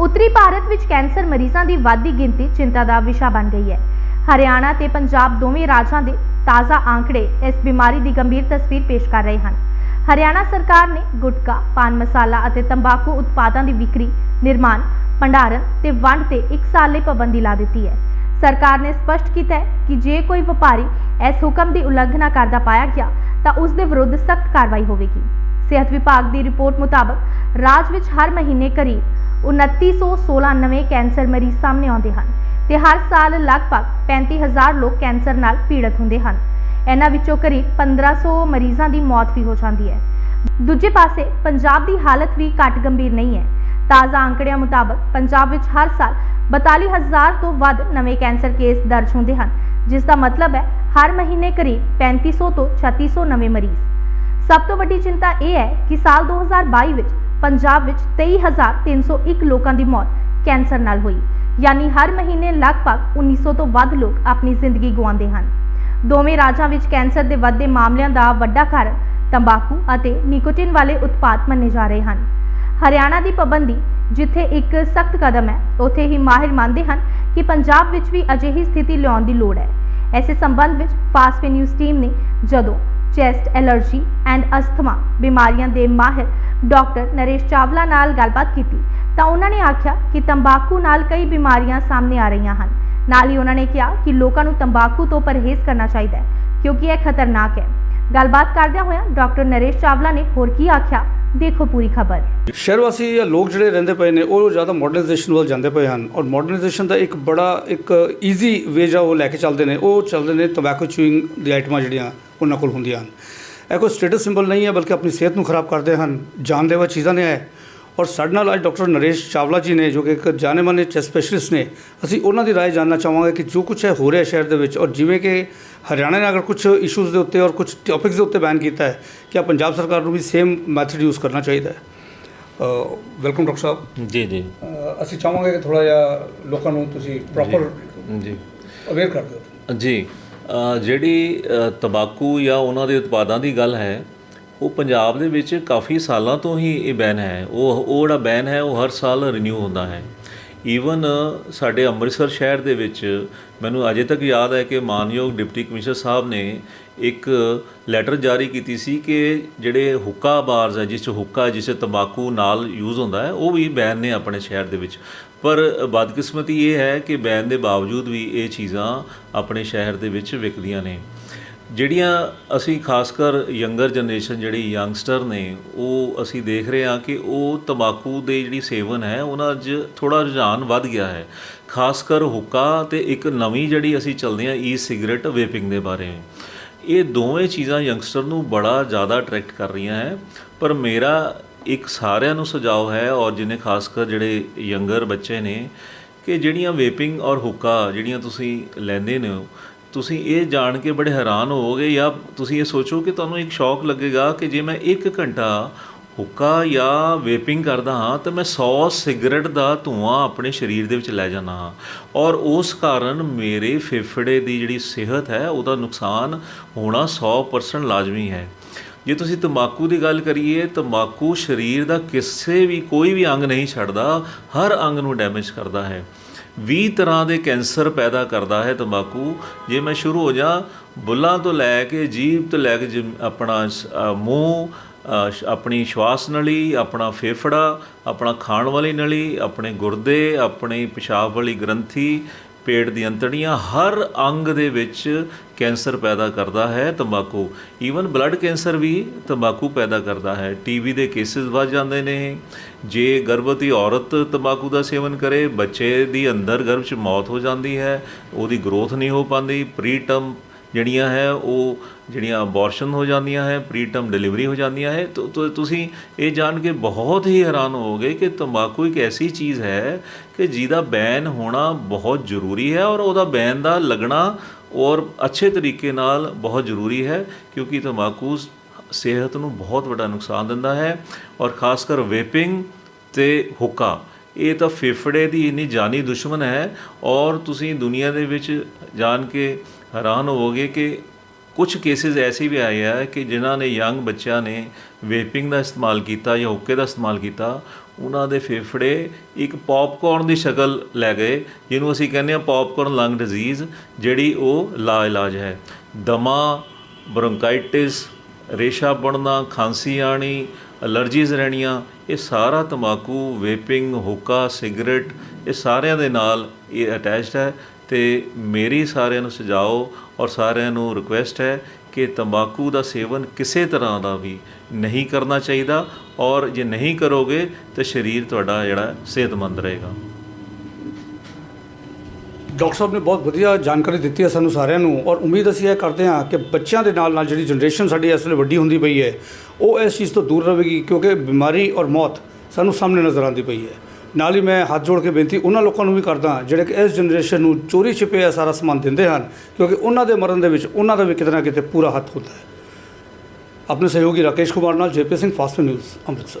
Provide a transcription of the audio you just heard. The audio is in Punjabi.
ਉੱਤਰੀ ਭਾਰਤ ਵਿੱਚ ਕੈਂਸਰ ਮਰੀਜ਼ਾਂ ਦੀ ਵੱਧਦੀ ਗਿਣਤੀ ਚਿੰਤਾ ਦਾ ਵਿਸ਼ਾ ਬਣ ਗਈ ਹੈ। ਹਰਿਆਣਾ ਤੇ ਪੰਜਾਬ ਦੋਵੇਂ ਰਾਜਾਂ ਦੇ ਤਾਜ਼ਾ ਆંકੜੇ ਇਸ ਬਿਮਾਰੀ ਦੀ ਗੰਭੀਰ ਤਸਵੀਰ ਪੇਸ਼ ਕਰ ਰਹੇ ਹਨ। ਹਰਿਆਣਾ ਸਰਕਾਰ ਨੇ ਗੁਟਕਾ, ਪਾਨ ਮਸਾਲਾ ਅਤੇ ਤੰਬਾਕੂ ਉਤਪਾਦਾਂ ਦੀ ਵਿਕਰੀ, ਨਿਰਮਾਣ, ਭੰਡਾਰਨ ਤੇ ਵੰਡ ਤੇ 1 ਸਾਲ ਲਈ ਪਾਬੰਦੀ ਲਾ ਦਿੱਤੀ ਹੈ। ਸਰਕਾਰ ਨੇ ਸਪਸ਼ਟ ਕੀਤਾ ਹੈ ਕਿ ਜੇ ਕੋਈ ਵਪਾਰੀ ਇਸ ਹੁਕਮ ਦੀ ਉਲੰਘਣਾ ਕਰਦਾ ਪਾਇਆ ਗਿਆ, ਤਾਂ ਉਸ ਦੇ ਵਿਰੁੱਧ ਸਖਤ ਕਾਰਵਾਈ ਹੋਵੇਗੀ। ਸਿਹਤ ਵਿਭਾਗ ਦੀ ਰਿਪੋਰਟ ਮੁਤਾਬਕ ਰਾਜ ਵਿੱਚ ਹਰ ਮਹੀਨੇ ਕਰੀਬ 2916 ਨਵੇਂ ਕੈਂਸਰ ਮਰੀਜ਼ ਸਾਹਮਣੇ ਆਉਂਦੇ ਹਨ ਤੇ ਹਰ ਸਾਲ ਲਗਭਗ 35000 ਲੋਕ ਕੈਂਸਰ ਨਾਲ ਪੀੜਤ ਹੁੰਦੇ ਹਨ। ਇਹਨਾਂ ਵਿੱਚੋਂ ਕਰੀਬ 1500 ਮਰੀਜ਼ਾਂ ਦੀ ਮੌਤ ਵੀ ਹੋ ਜਾਂਦੀ ਹੈ। ਦੂਜੇ ਪਾਸੇ ਪੰਜਾਬ ਦੀ ਹਾਲਤ ਵੀ ਘੱਟ ਗੰਭੀਰ ਨਹੀਂ ਹੈ। ਤਾਜ਼ਾ ਅੰਕੜਿਆਂ ਮੁਤਾਬਕ ਪੰਜਾਬ ਵਿੱਚ ਹਰ ਸਾਲ 42000 ਤੋਂ ਵੱਧ ਨਵੇਂ ਕੈਂਸਰ ਕੇਸ ਦਰਜ ਹੁੰਦੇ ਹਨ, ਜਿਸ ਦਾ ਮਤਲਬ ਹੈ ਹਰ ਮਹੀਨੇ ਕਰੀਬ 3500 ਤੋਂ 3600 ਨਵੇਂ ਮਰੀਜ਼। ਸਭ ਤੋਂ ਵੱਡੀ ਚਿੰਤਾ ਇਹ ਹੈ ਕਿ ਸਾਲ 2022 ਵਿੱਚ ਪੰਜਾਬ ਵਿੱਚ 23301 ਲੋਕਾਂ ਦੀ ਮੌਤ ਕੈਂਸਰ ਨਾਲ ਹੋਈ। ਯਾਨੀ ਹਰ ਮਹੀਨੇ ਲਗਭਗ 1900 ਤੋਂ ਵੱਧ ਲੋਕ ਆਪਣੀ ਜ਼ਿੰਦਗੀ ਗੁਆਉਂਦੇ ਹਨ। ਦੋਵੇਂ ਰਾਜਾਂ ਵਿੱਚ ਕੈਂਸਰ ਦੇ ਵੱਧਦੇ ਮਾਮਲਿਆਂ ਦਾ ਵੱਡਾ ਕਾਰਨ ਤੰਬਾਕੂ ਅਤੇ ਨਿਕੋਟਿਨ ਵਾਲੇ ਉਤਪਾਦ ਮੰਨੇ ਜਾ ਰਹੇ ਹਨ। ਹਰਿਆਣਾ ਦੀ ਪਾਬੰਦੀ, ਜਿੱਥੇ ਇੱਕ ਸਖਤ ਕਦਮ ਹੈ, ਉੱਥੇ ਹੀ ਮਾਹਿਰ ਮੰਨਦੇ ਹਨ ਕਿ ਪੰਜਾਬ ਵਿੱਚ ਵੀ ਅਜਿਹੀ ਸਥਿਤੀ ਲਿਆਉਣ ਦੀ ਲੋੜ ਹੈ। ਐਸੇ ਸੰਬੰਧ ਵਿੱਚ ਫਾਸਟ ਨਿਊਜ਼ ਟੀਮ ਨੇ ਜਦੋਂ ਚੈਸਟ, ਐਲਰਜੀ ਐਂਡ ਅਸਥਮਾ ਬਿਮਾਰੀਆਂ ਦੇ ਮਾਹਿਰ ਡਾਕਟਰ ਨਰੇਸ਼ ਚਾਵਲਾ ਨਾਲ ਗੱਲਬਾਤ ਕੀਤੀ ਤਾਂ ਉਹਨਾਂ ਨੇ ਆਖਿਆ ਕਿ ਤੰਬਾਕੂ ਨਾਲ ਕਈ ਬਿਮਾਰੀਆਂ ਸਾਹਮਣੇ ਆ ਰਹੀਆਂ ਹਨ। ਨਾਲ ਹੀ ਉਹਨਾਂ ਨੇ ਕਿਹਾ ਕਿ ਲੋਕਾਂ ਨੂੰ ਤੰਬਾਕੂ ਤੋਂ ਪਰਹੇਜ਼ ਕਰਨਾ ਚਾਹੀਦਾ ਹੈ, ਕਿਉਂਕਿ ਇਹ ਖਤਰਨਾਕ ਹੈ। ਗੱਲਬਾਤ ਕਰਦਿਆਂ ਹੋਇਆਂ ਡਾਕਟਰ ਨਰੇਸ਼ ਚਾਵਲਾ ਨੇ ਹੋਰ ਕੀ ਆਖਿਆ, ਦੇਖੋ ਪੂਰੀ ਖਬਰ। ਸ਼ਹਿਰ ਵਾਸੀ ਜਾਂ ਲੋਕ ਜਿਹੜੇ ਰਹਿੰਦੇ ਪਏ ਨੇ, ਉਹ ਜ਼ਿਆਦਾ ਮਾਡਰਨਾਈਜੇਸ਼ਨ ਵੱਲ ਜਾਂਦੇ ਪਏ ਹਨ ਔਰ ਮਾਡਰਨਾਈਜੇਸ਼ਨ ਦਾ ਇੱਕ ਬੜਾ, ਇੱਕ ਈਜ਼ੀ ਵੇ ਜਿਹੜਾ ਉਹ ਲੈ ਕੇ ਚੱਲਦੇ ਨੇ, ਉਹ ਚੱਲਦੇ ਨੇ ਤੰਬਾਕੂ ਚੂਇੰਗ ਦੀ ਆਈਟਮਾਂ ਜਿਹੜੀਆਂ, ਉਹਨਾਂ ਕੋਲ ਹੁੰਦੀਆਂ ਹਨ। ਇਹ ਕੋਈ ਸਟੇਟਸ ਸਿੰਬਲ ਨਹੀਂ ਹੈ ਬਲਕਿ ਆਪਣੀ ਸਿਹਤ ਨੂੰ ਖਰਾਬ ਕਰਦੇ ਹਨ ਜਾਨਲੇਵਾ ਚੀਜ਼ਾਂ ਨੇ ਹੈ ਔਰ ਸਾਡੇ ਨਾਲ ਅੱਜ ਡਾਕਟਰ ਨਰੇਸ਼ ਚਾਵਲਾ ਜੀ ਨੇ ਜੋ ਕਿ ਇੱਕ ਜਾਣੇ-ਮਾਨੇ ਚੈਸਟ ਸਪੈਸ਼ਲਿਸਟ ਨੇ ਅਸੀਂ ਉਹਨਾਂ ਦੀ رائے ਜਾਨਣਾ ਚਾਹਾਂਗੇ ਕਿ ਜੋ ਕੁਝ ਹੈ ਹੋ ਰਿਹਾ ਸ਼ਹਿਰ ਦੇ ਵਿੱਚ ਔਰ ਜਿਵੇਂ ਕਿ ਹਰਿਆਣਾ ਨੇ ਅਗਰ ਕੁਝ ਇਸ਼ੂਜ਼ ਦੇ ਉੱਤੇ ਔਰ ਕੁਝ ਟੌਪਿਕਸ ਦੇ ਉੱਤੇ ਬੈਨ ਕੀਤਾ ਹੈ ਕਿ ਪੰਜਾਬ ਸਰਕਾਰ ਨੂੰ ਵੀ ਸੇਮ ਮੈਥਡ ਯੂਜ਼ ਕਰਨਾ ਚਾਹੀਦਾ ਹੈ ਵੈਲਕਮ ਡਾਕਟਰ ਸਾਹਿਬ ਜੀ ਜੀ ਅ, ਅਸੀਂ ਚਾਹਾਂਗੇ ਕਿ ਥੋੜਾ ਜਿਹਾ ਲੋਕਾਂ ਨੂੰ ਤੁਸੀਂ ਪ੍ਰੋਪਰ ਜੀ ਅਵੇਅਰ ਕਰ ਦਿਓ ਜੀ ਅ, ਜਿਹੜੀ ਤੰਬਾਕੂ ਜਾਂ ਉਹਨਾਂ ਦੇ ਉਤਪਾਦਾਂ ਦੀ ਗੱਲ ਹੈ, ਉਹ ਪੰਜਾਬ ਦੇ ਵਿੱਚ ਕਾਫੀ ਸਾਲਾਂ ਤੋਂ ਹੀ ਇਹ ਬੈਨ ਹੈ। ਉਹ ਉਹ ਜਿਹੜਾ ਬੈਨ ਹੈ, ਉਹ ਹਰ ਸਾਲ ਰੀਨਿਊ ਹੁੰਦਾ ਹੈ। ਈਵਨ ਸਾਡੇ ਅੰਮ੍ਰਿਤਸਰ ਸ਼ਹਿਰ ਦੇ ਵਿੱਚ ਮੈਨੂੰ ਅਜੇ ਤੱਕ ਯਾਦ ਹੈ ਕਿ ਮਾਨਯੋਗ ਡਿਪਟੀ ਕਮਿਸ਼ਨਰ ਸਾਹਿਬ ਨੇ ਇੱਕ ਲੈਟਰ ਜਾਰੀ ਕੀਤੀ ਸੀ ਕਿ ਜਿਹੜੇ ਹੁੱਕਾ ਬਾਰਸ ਹੈ, ਜਿਸ 'ਚ ਹੁੱਕਾ, ਜਿਸ 'ਚ ਤੰਬਾਕੂ ਨਾਲ ਯੂਜ਼ ਹੁੰਦਾ ਹੈ, ਉਹ ਵੀ ਬੈਨ ਨੇ ਆਪਣੇ ਸ਼ਹਿਰ ਦੇ ਵਿੱਚ। ਪਰ ਬਦਕਿਸਮਤੀ ਇਹ ਹੈ ਕਿ ਬੈਨ ਦੇ ਬਾਵਜੂਦ ਵੀ ਇਹ ਚੀਜ਼ਾਂ ਆਪਣੇ ਸ਼ਹਿਰ ਦੇ ਵਿੱਚ ਵਿਕਦੀਆਂ ਨੇ। ਜਿਹੜੀਆਂ ਅਸੀਂ ਖਾਸ ਕਰ ਯੰਗਰ ਜਨਰੇਸ਼ਨ ਜਿਹੜੀ ਯੰਗਸਟਰ ਨੇ, ਉਹ ਅਸੀਂ ਦੇਖ ਰਹੇ ਹਾਂ ਕਿ ਉਹ ਤੰਬਾਕੂ ਦੇ ਜਿਹੜੀ ਸੇਵਨ ਹੈ, ਉਹਨਾਂ 'ਚ ਥੋੜਾ ਰੁਝਾਨ ਵੱਧ ਗਿਆ ਹੈ। ਖਾਸ ਕਰ ਹੁੱਕਾ ਤੇ ਇੱਕ ਨਵੀਂ ਜਿਹੜੀ ਅਸੀਂ ਚੱਲਦੇ ਹਾਂ ਈ ਸਿਗਰਟ ਵੇਪਿੰਗ ਦੇ ਬਾਰੇ। ਇਹ ਦੋਵੇਂ ਚੀਜ਼ਾਂ ਯੰਗਸਟਰ ਨੂੰ ਬੜਾ ਜ਼ਿਆਦਾ ਅਟਰੈਕਟ ਕਰ ਰਹੀਆਂ ਹੈ, ਪਰ ਮੇਰਾ ਇੱਕ ਸਾਰਿਆਂ ਨੂੰ ਸੁਝਾਅ ਹੈ ਔਰ ਜਿਨੇ ਖਾਸ ਕਰ ਜਿਹੜੇ ਯੰਗਰ ਬੱਚੇ ਨੇ, ਕਿ ਜਿਹੜੀਆਂ ਵੇਪਿੰਗ ਔਰ ਹੁੱਕਾ ਜਿਹੜੀਆਂ ਤੁਸੀਂ ਲੈਂਦੇ ਨੇ ਹੋ ਤੁਸੀਂ ਇਹ ਜਾਣ ਕੇ ਬੜੇ ਹੈਰਾਨ ਹੋਵੋਗੇ ਜਾਂ ਤੁਸੀਂ ਇਹ ਸੋਚੋ ਕਿ ਤੁਹਾਨੂੰ ਇੱਕ ਸ਼ੌਕ ਲੱਗੇਗਾ ਕਿ ਜੇ ਮੈਂ 1 ਘੰਟਾ ਹੁੱਕਾ ਜਾਂ ਵੇਪਿੰਗ ਕਰਦਾ ਹਾਂ, ਤਾਂ ਮੈਂ 100 ਸਿਗਰਟ ਦਾ ਧੂਆਂ ਆਪਣੇ ਸਰੀਰ ਦੇ ਵਿੱਚ ਲੈ ਜਾਂਦਾ ਹਾਂ। ਔਰ ਉਸ ਕਾਰਨ ਮੇਰੇ ਫੇਫੜੇ ਦੀ ਜਿਹੜੀ ਸਿਹਤ ਹੈ, ਉਹਦਾ ਨੁਕਸਾਨ ਹੋਣਾ 100% ਲਾਜ਼ਮੀ ਹੈ। ਜੇ ਤੁਸੀਂ ਤੰਬਾਕੂ ਦੀ ਗੱਲ ਕਰੀਏ, ਤੰਬਾਕੂ ਸਰੀਰ ਦਾ ਕਿਸੇ ਵੀ ਕੋਈ ਵੀ ਅੰਗ ਨਹੀਂ ਛੱਡਦਾ, ਹਰ ਅੰਗ ਨੂੰ ਡੈਮੇਜ ਕਰਦਾ ਹੈ। 20 ਤਰ੍ਹਾਂ ਦੇ ਕੈਂਸਰ ਪੈਦਾ ਕਰਦਾ ਹੈ ਤੰਬਾਕੂ। ਜੇ ਮੈਂ ਸ਼ੁਰੂ ਹੋ ਜਾ, ਬੁੱਲਾਂ ਤੋਂ ਲੈ ਕੇ ਜੀਭ ਤੋਂ ਲੈ ਕੇ ਜਿਮ- ਆਪਣਾ ਸ- ਮੂੰਹ ਆਪਣੀ ਸ਼ਵਾਸ ਨਲੀ, ਆਪਣਾ ਫੇਫੜਾ, ਆਪਣਾ ਖਾਣ ਵਾਲੀ ਨਲੀ, ਆਪਣੇ ਗੁਰਦੇ, ਆਪਣੀ ਪਿਸ਼ਾਬ ਵਾਲੀ ਗ੍ਰੰਥੀ ਪੇਟ ਦੀਆਂ ਅੰਤੜੀਆਂ ਹਰ ਅੰਗ ਦੇ ਵਿੱਚ ਕੈਂਸਰ ਪੈਦਾ ਕਰਦਾ ਹੈ, ਤੰਬਾਕੂ। ਈਵਨ ਬਲੱਡ ਕੈਂਸਰ ਵੀ ਤੰਬਾਕੂ ਪੈਦਾ ਕਰਦਾ ਹੈ। ਟੀਬੀ ਦੇ ਕੇਸਿਸ ਵੱਧ ਜਾਂਦੇ ਨੇ। ਜੇ ਗਰਭਵਤੀ ਔਰਤ ਤੰਬਾਕੂ ਦਾ ਸੇਵਨ ਕਰੇ, ਬੱਚੇ ਦੀ ਅੰਦਰ ਗਰਭ 'ਚ ਮੌਤ ਹੋ ਜਾਂਦੀ ਹੈ, ਉਹਦੀ ਗਰੋਥ ਨਹੀਂ ਹੋ ਪਾਉਂਦੀ ਪ੍ਰੀਟਰਮ ਜਿਹੜੀਆਂ ਹੈ, ਉਹ ਜਿਹੜੀਆਂ ਅਬੋਰਸ਼ਨ ਹੋ ਜਾਂਦੀਆਂ ਹੈ ਪ੍ਰੀਟਰਮ ਡਿਲੀਵਰੀ ਹੋ ਜਾਂਦੀਆਂ ਹੈ, ਤੋ ਤੁਸੀਂ ਇਹ ਜਾਣ ਕੇ ਬਹੁਤ ਹੀ ਹੈਰਾਨ ਹੋਵੋਗੇ ਕਿ ਤੰਬਾਕੂ ਇੱਕ ਐਸੀ ਚੀਜ਼ ਹੈ ਕਿ ਜਿਹਦਾ ਬੈਨ ਹੋਣਾ ਬਹੁਤ ਜ਼ਰੂਰੀ ਹੈ ਔਰ ਉਹਦਾ ਬੈਨ ਦਾ ਲੱਗਣਾ ਔਰ ਅੱਛੇ ਤਰੀਕੇ ਨਾਲ ਬਹੁਤ ਜ਼ਰੂਰੀ ਹੈ ਕਿਉਂਕਿ ਤੰਬਾਕੂ ਸਿਹਤ ਨੂੰ ਬਹੁਤ ਵੱਡਾ ਨੁਕਸਾਨ ਦਿੰਦਾ ਹੈ ਔਰ ਖਾਸ ਕਰ ਵੇਪਿੰਗ ਤੇ ਹੁੱਕਾ, ਇਹ ਤਾਂ ਫੇਫੜੇ ਦੀ ਇੰਨੀ ਜਾਨੀ ਦੁਸ਼ਮਣ ਹੈ ਔਰ ਤੁਸੀਂ ਦੁਨੀਆ ਦੇ ਵਿੱਚ ਜਾਣ ਕੇ ਹੈਰਾਨ ਹੋਵੋਗੇ ਕਿ ਕੁਝ ਕੇਸਿਸ ਐਸੇ ਵੀ ਆਏ ਆ ਕਿ ਜਿਨ੍ਹਾਂ ਨੇ ਯੰਗ ਬੱਚਿਆਂ ਨੇ ਵੇਪਿੰਗ ਦਾ ਇਸਤੇਮਾਲ ਕੀਤਾ ਜਾਂ ਹੁੱਕੇ ਦਾ ਇਸਤੇਮਾਲ ਕੀਤਾ, ਉਹਨਾਂ ਦੇ ਫੇਫੜੇ ਇੱਕ ਪੌਪਕਾਰਨ ਦੀ ਸ਼ਕਲ ਲੈ ਗਏ, ਜਿਹਨੂੰ ਅਸੀਂ ਕਹਿੰਦੇ ਆ ਪੌਪਕਾਰਨ ਲੰਗ ਡਿਜ਼ੀਜ਼ ਜਿਹੜੀ ਉਹ ਲਾ ਇਲਾਜ ਹੈ। ਦਮਾ ਬ੍ਰੋਂਕਾਈਟਿਸ ਰੇਸ਼ਾ ਬਣਨਾ, ਖਾਂਸੀ ਆਣੀ ਅਲਰਜੀਜ਼ ਰਹਿਣੀਆਂ, ਇਹ ਸਾਰਾ ਤੰਬਾਕੂ ਵੇਪਿੰਗ ਹੁੱਕਾ ਸਿਗਰਟ ਇਹ ਸਾਰਿਆਂ ਦੇ ਨਾਲ ਇਹ ਅਟੈਚਡ ਹੈ। ਤੇ ਮੇਰੀ ਸਾਰਿਆਂ ਨੂੰ ਸੁਝਾਓ ਔਰ ਸਾਰਿਆਂ ਨੂੰ ਰਿਕੁਐਸਟ ਹੈ ਕਿ ਤੰਬਾਕੂ ਦਾ ਸੇਵਨ ਕਿਸੇ ਤਰ੍ਹਾਂ ਦਾ ਵੀ ਨਹੀਂ ਕਰਨਾ ਚਾਹੀਦਾ ਔਰ ਜੇ ਨਹੀਂ ਕਰੋਗੇ ਤਾਂ ਸਰੀਰ ਤੁਹਾਡਾ ਜਿਹੜਾ ਸਿਹਤਮੰਦ ਰਹੇਗਾ। ਡਾਕਟਰ ਸਾਹਿਬ ਨੇ ਬਹੁਤ ਵਧੀਆ ਜਾਣਕਾਰੀ ਦਿੱਤੀ ਹੈ ਸਾਨੂੰ ਸਾਰਿਆਂ ਨੂੰ ਔਰ ਉਮੀਦ ਅਸੀਂ ਇਹ ਕਰਦੇ ਹਾਂ ਕਿ ਬੱਚਿਆਂ ਦੇ ਨਾਲ ਨਾਲ ਜਿਹੜੀ ਜਨਰੇਸ਼ਨ ਸਾਡੀ ਇਸ ਵੇਲੇ ਵੱਡੀ ਹੁੰਦੀ ਪਈ ਹੈ, ਉਹ ਇਸ ਚੀਜ਼ ਤੋਂ ਦੂਰ ਰਹੇਗੀ ਕਿਉਂਕਿ ਬਿਮਾਰੀ ਔਰ ਮੌਤ ਸਾਨੂੰ ਸਾਹਮਣੇ ਨਜ਼ਰ ਆਉਂਦੀ ਪਈ ਹੈ। ਨਾਲ ਹੀ ਮੈਂ ਹੱਥ ਜੋੜ ਕੇ ਬੇਨਤੀ ਉਹਨਾਂ ਲੋਕਾਂ ਨੂੰ ਵੀ ਕਰਦਾ ਜਿਹੜੇ ਕਿ ਇਸ ਜਨਰੇਸ਼ਨ ਨੂੰ ਚੋਰੀ ਛਿਪੇ ਇਹ ਸਾਰਾ ਸਮਾਨ ਦਿੰਦੇ ਹਨ, ਕਿਉਂਕਿ ਉਹਨਾਂ ਦੇ ਮਰਨ ਦੇ ਵਿੱਚ ਉਹਨਾਂ ਦਾ ਵੀ ਕਿਤੇ ਨਾ ਕਿਤੇ ਪੂਰਾ ਹੱਥ ਹੁੰਦਾ ਹੈ। ਆਪਣੇ ਸਹਿਯੋਗੀ ਰਾਕੇਸ਼ ਕੁਮਾਰ ਨਾਲ JP Singh, fast news, Amritsar.